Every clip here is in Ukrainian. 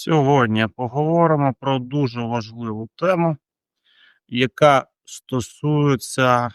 Сьогодні поговоримо про дуже важливу тему, яка стосується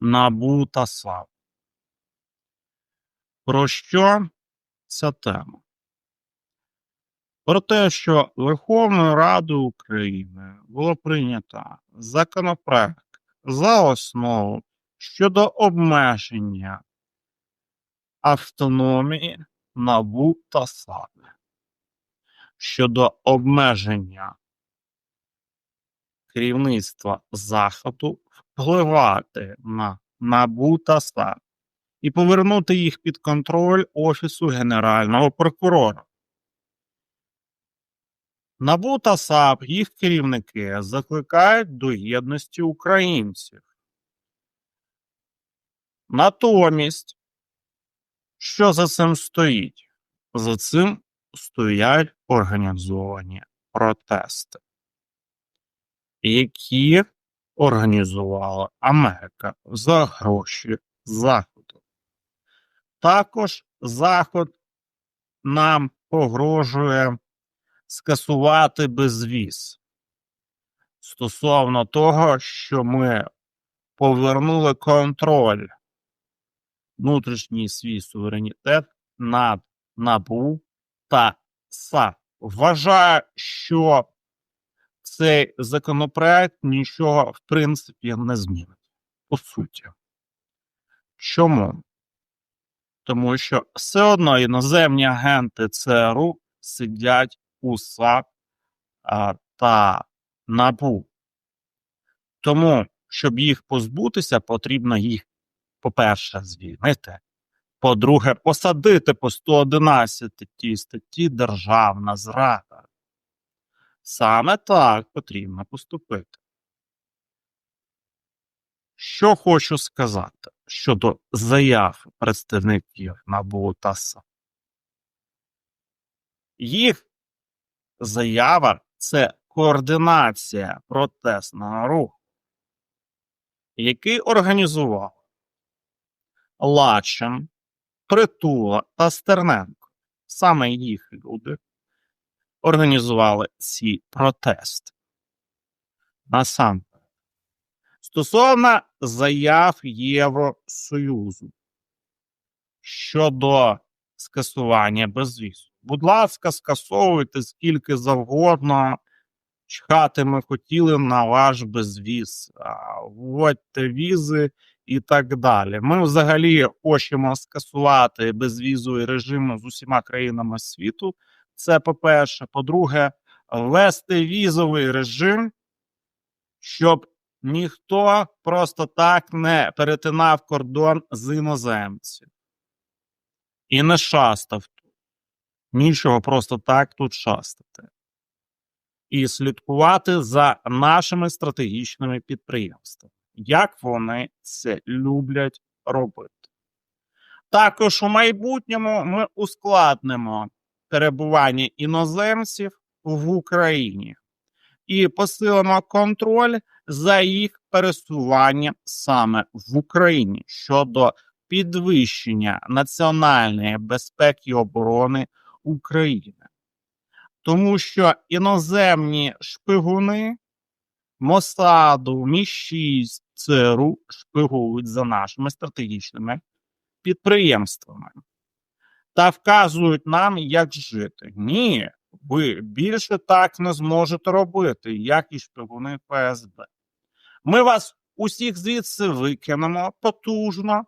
НАБУ та САП. Про що ця тема? Про те, що Верховною Радою України було прийнято законопроект за основу щодо обмеження автономії НАБУ та САП щодо обмеження керівництва Заходу впливати на НАБУ та САП і повернути їх під контроль Офісу Генерального прокурора. НАБУ та САП, їх керівники закликають до єдності українців. Натомість, що за цим стоїть? За цим стоять організовані протести, які організувала Америка за гроші Заходу. Також Заход нам погрожує скасувати безвіз стосовно того, що ми повернули контроль внутрішній свій суверенітет над НАБУ та САП. Вважаю, що цей законопроект нічого в принципі не змінить. По суті. Чому? Тому що все одно іноземні агенти ЦРУ сидять у САП та НАБУ. Тому, щоб їх позбутися, потрібно їх, по-перше, звільнити. По-друге, посадити по 111 тій статті Державна зрада. Саме так потрібно поступити. Що хочу сказати щодо заяв представників НАБУ та САП. Їх заява це координація протестного руху, який організував Лачин, Притула та Стерненко. Саме їх люди організували ці протести. Насамперед. Стосовно заяв Євросоюзу щодо скасування безвізу. Будь ласка, скасовуйте скільки завгодно. Чхати ми хотіли на ваш безвіз, вводьте візи і так далі. Ми взагалі хочемо скасувати безвізовий режим з усіма країнами світу. Це по-перше. По-друге, ввести візовий режим, щоб ніхто просто так не перетинав кордон з іноземців і не шастав тут. Нічого просто так тут шастати. І слідкувати за нашими стратегічними підприємствами, як вони це люблять робити. Також у майбутньому ми ускладнимо перебування іноземців в Україні і посилимо контроль за їх пересуванням саме в Україні щодо підвищення національної безпеки і оборони України. Тому що іноземні шпигуни Мосаду, Мі-6, ЦРУ шпигують за нашими стратегічними підприємствами та вказують нам, як жити. Ні, ви більше так не зможете робити, як і шпигуни ФСБ. Ми вас усіх звідси викинемо потужно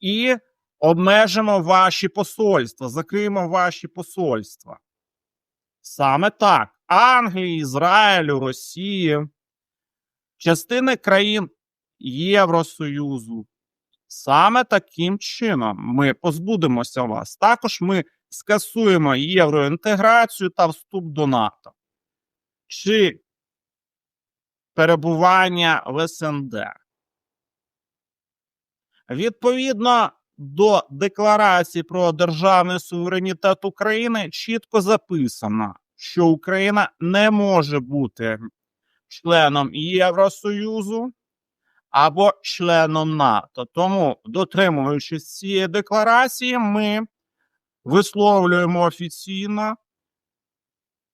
і обмежимо ваші посольства, закриємо ваші посольства. Саме так. Англії, Ізраїлю, Росії, частини країн Євросоюзу. Саме таким чином ми позбудемося вас. Також ми скасуємо євроінтеграцію та вступ до НАТО. Чи перебування в СНД. Відповідно до декларації про державний суверенітет України чітко записано, що Україна не може бути членом Євросоюзу або членом НАТО. Тому, дотримуючись цієї декларації, ми висловлюємо офіційно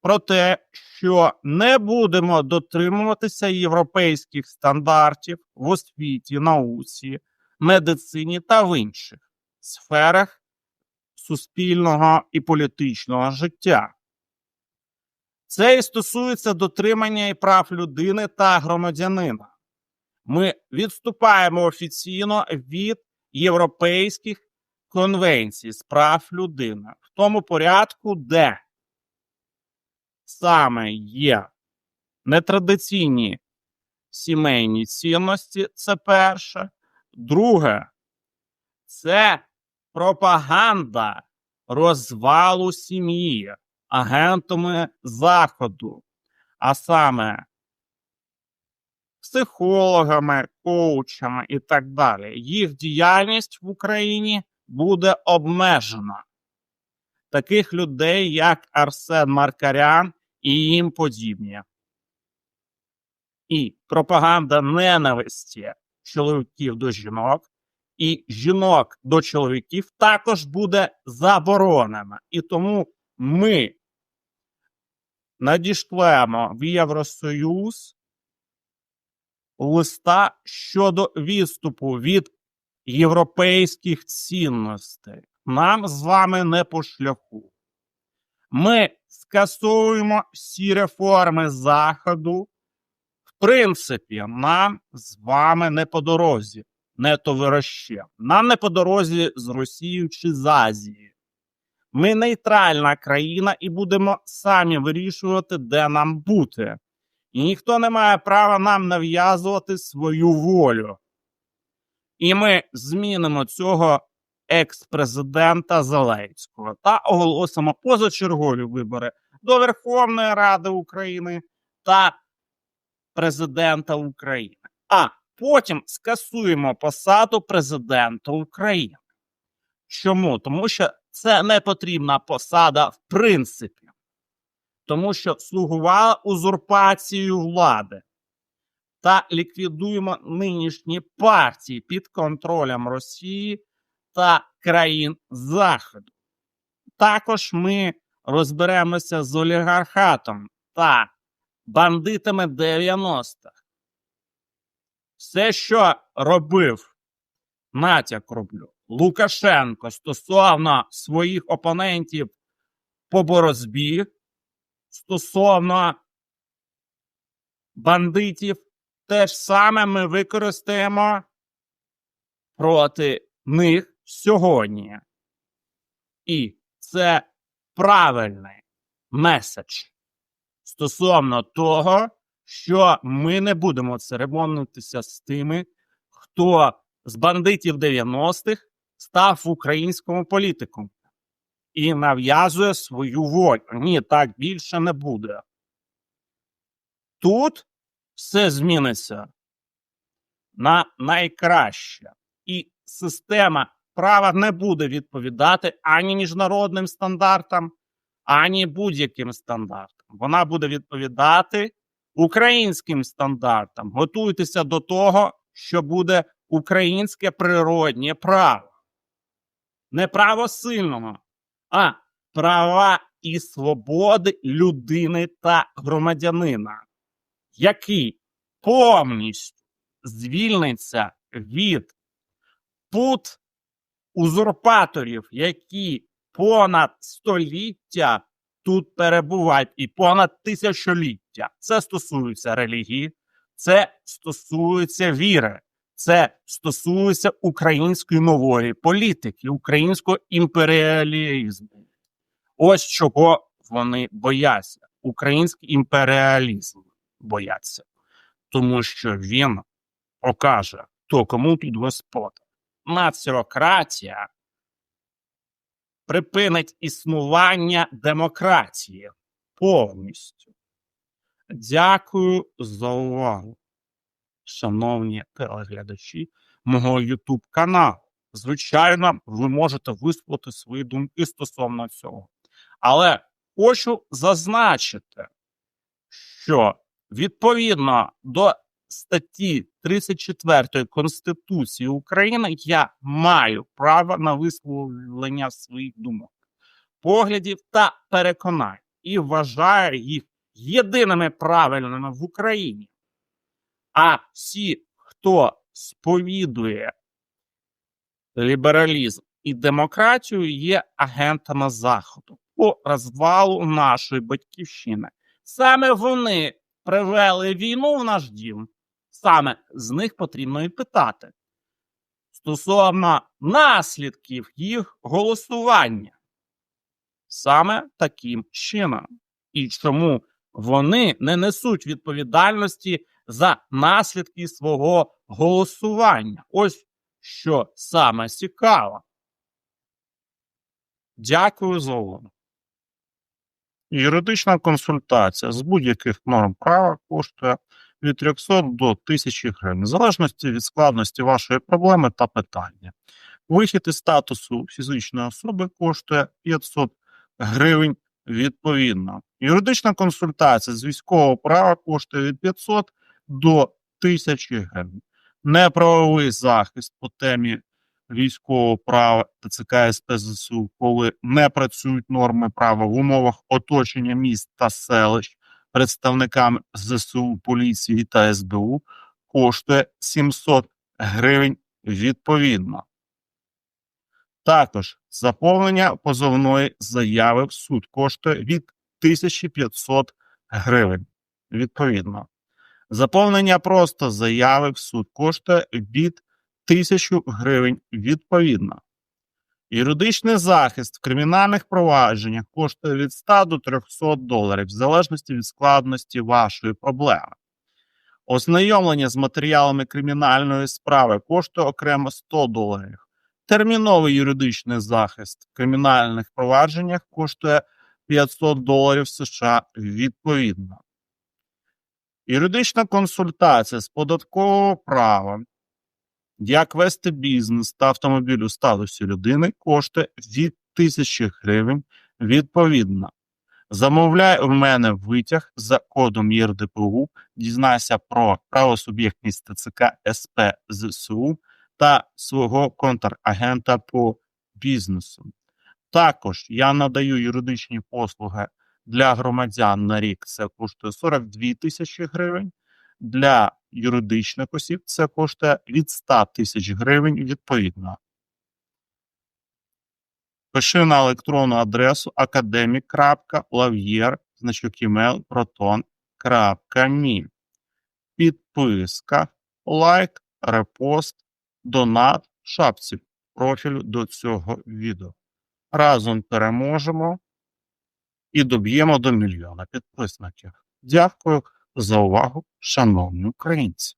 про те, що не будемо дотримуватися європейських стандартів в освіті, науці, медицині та в інших сферах суспільного і політичного життя. Це і стосується дотримання і прав людини та громадянина. Ми відступаємо офіційно від європейських конвенцій з прав людини в тому порядку, де саме є нетрадиційні сімейні цінності, це перше. Друге, це пропаганда розвалу сім'ї агентами Заходу, а саме психологами, коучами і так далі. Їх діяльність в Україні буде обмежена. Таких людей, як Арсен Маркарян і їм подібні. І пропаганда ненависті чоловіків до жінок і жінок до чоловіків також буде заборонена. І тому ми надішлемо в Євросоюз листа щодо відступу від європейських цінностей. Нам з вами не по шляху. Ми скасуємо всі реформи Заходу. В принципі, нам з вами не по дорозі, не товарище. Нам не по дорозі з Росією чи з Азії. Ми нейтральна країна і будемо самі вирішувати, де нам бути. І ніхто не має права нам нав'язувати свою волю. І ми змінимо цього екс-президента Зеленського та оголосимо позачергові вибори до Верховної Ради України та президента України. А потім скасуємо посаду президента України. Чому? Тому що це не потрібна посада в принципі, тому що слугувала узурпацію влади та ліквідуємо нинішні партії під контролем Росії та країн Заходу. Також ми розберемося з олігархатом та бандитами 90-х. Все, що робив, натяк роблю, Лукашенко стосовно своїх опонентів по боротьбі, стосовно бандитів, те ж саме ми використаємо проти них сьогодні. І це правильний меседж стосовно того, що ми не будемо церемонитися з тими, хто з бандитів 90-х став українському політиком і нав'язує свою волю. Ні, так більше не буде. Тут все зміниться на найкраще, і система права не буде відповідати ані міжнародним стандартам, ані будь-яким стандартам. Вона буде відповідати українським стандартам. Готуйтеся до того, що буде українське природнє право. Не право сильного, а права і свободи людини та громадянина, який повністю звільниться від пут узурпаторів, які понад століття тут перебувають, і понад тисячоліття. Це стосується релігії, це стосується віри, це стосується української нової політики, українського імперіалізму. Ось чого вони бояться. Український імперіалізм бояться, тому що він покаже, то кому тут господар. Націократія припинить існування демократії повністю. Дякую за увагу, шановні телеглядачі мого YouTube каналу. Звичайно, ви можете висловити свої думки стосовно цього. Але хочу зазначити, що відповідно до статті 34 Конституції України я маю право на висловлення своїх думок, поглядів та переконань. і вважає їх єдиними правильними в Україні. А всі, хто сповідує лібералізм і демократію, є агентами Заходу по розвалу нашої батьківщини. Саме вони привели війну в наш дім. Саме з них потрібно і питати стосовно наслідків їх голосування. Саме таким чином. І чому вони не несуть відповідальності за наслідки свого голосування? Ось що саме цікаво. Дякую за увагу. Юридична консультація з будь-яких норм права коштує від 300 до 1000 гривень, в залежності від складності вашої проблеми та питання. Вихід із статусу фізичної особи коштує 500 гривень відповідно. Юридична консультація з військового права коштує від 500 до 1000 гривень. Неправовий захист по темі військового права ТЦК СП ЗСУ, коли не працюють норми права в умовах оточення міст та селищ представниками ЗСУ, поліції та СБУ, коштує 700 гривень відповідно. Також заповнення позовної заяви в суд коштує від 1500 гривень відповідно. Заповнення просто заяви в суд коштує від 1000 гривень відповідно. Юридичний захист в кримінальних провадженнях коштує від 100 до 300 доларів, в залежності від складності вашої проблеми. Ознайомлення з матеріалами кримінальної справи коштує окремо 100 доларів. Терміновий юридичний захист в кримінальних провадженнях коштує 500 доларів США відповідно. Юридична консультація з податкового права, як вести бізнес та автомобіль у статусі людини, коштує від 1000 гривень відповідно. Замовляй у мене витяг за кодом ЄРДПУ, дізнайся про правосуб'єктність ТЦК СП ЗСУ та свого контрагента по бізнесу. Також я надаю юридичні послуги для громадян на рік це коштує 42 тисячі гривень. Для юридичних осіб це коштує від 100 тисяч гривень відповідно. Пиши на електронну адресу academic.lavier, значок email, proton.me. Підписка, лайк, репост, донат, шапці профілю до цього відео. Разом переможемо і доб'ємо до мільйона підписників. Дякую за увагу, шановні українці.